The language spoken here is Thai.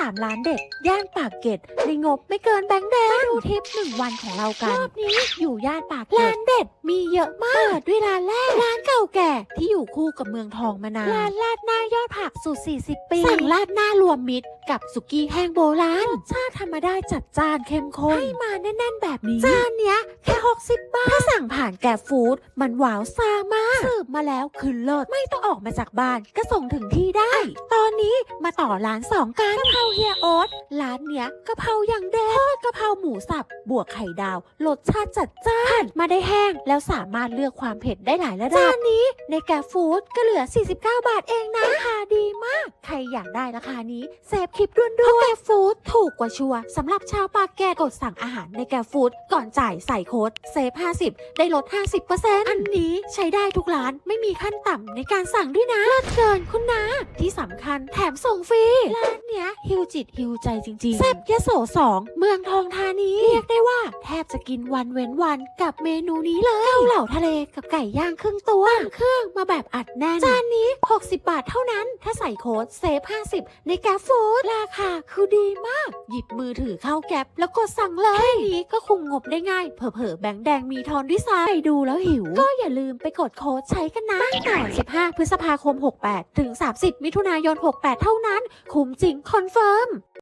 3 ล้านเด็ดย่านปากเกร็ดในงบไม่เกินแบงค์แดงมาดูทริปหนึ่งวันของเรากัน รอบนี้อยู่ย่านปากเกร็ดร้านเด็ดมีเยอะมากเปิดด้วยร้านแรก ร้านเก่าแก่ที่อยู่คู่กับเมืองทองมานาน ร้านลาดหน้ายอดผักสูตร 40 ปี สั่งลาดหน้ารวมมิตรกับสุกี้แห้งโบราณรสชาติธรรมดาจัดจ้านเข้มข้น ให้มาแน่นๆแบบนี้ จานเนี้ยแค่ 60 บาท ถ้าสั่งผ่านแกร็บฟู้ดมันว้าวซ่ามากสืบมาแล้วคือเลิศ ไม่ต้องออกมาจากบ้านก็ส่งถึงที่ได้ตอ นี้มาต่อร้านสองกันกะเพราเฮียโอ๊ตร้านเนี้ยกะเพราอย่างเด็ดทอดกะเพราหมูสับบวกไข่ดาวรสชาติจัดจ้านผัดมาได้แห้งแล้วสามารถเลือกความเผ็ดได้หลายระดับจานนี้ในแกฟู้ดก็เหลือ 49 บาทเองนะคะ รอยากได้ราคานี้เซฟคลิปด่วนๆเพราะแกฟู้ดถูกกว่าชัวร์สำหรับชาวปากแกกดสั่งอาหารในแกฟู้ดก่อนจ่ายใส่โค้ดเซฟ 50 ได้ลด 50%อันนี้ใช้ได้ทุกร้านไม่มีขั้นต่ำในการสั่งด้วยนะเลิศเกินคุณนะที่สำคัญแถมส่งฟรีร้านเนี้ยฮิวจิตฮิวใจจริงๆแซ่บยโสสองเมืองทองธานีเรียกได้ว่าแทบจะกินวันเว้นวันกับเมนูนี้เลยเกาเหลาทะเลกับไก่ย่างครึ่งตัวตั้งเครื่องมาแบบอัดแน่นจานนี้ 60 บาทเท่านั้น ถ้าใส่โค้ดเซเซฟ 50 ในแกฟู้ดราคาคือดีมาก หยิบมือถือเข้าแก๊ปแล้วกดสั่งเลยแค่นี้ก็คุมงบได้ง่าย เผลอๆแบงค์แดงมีทอนด้วยซ้ำไปดูแล้วหิว ก็อย่าลืมไปกดโค้ดใช้กันนะตั้งแต่15 พฤษภาคม 68 ถึง 30 มิถุนายน 68 เท่านั้น คุ้มจริงคอนเฟิร์ม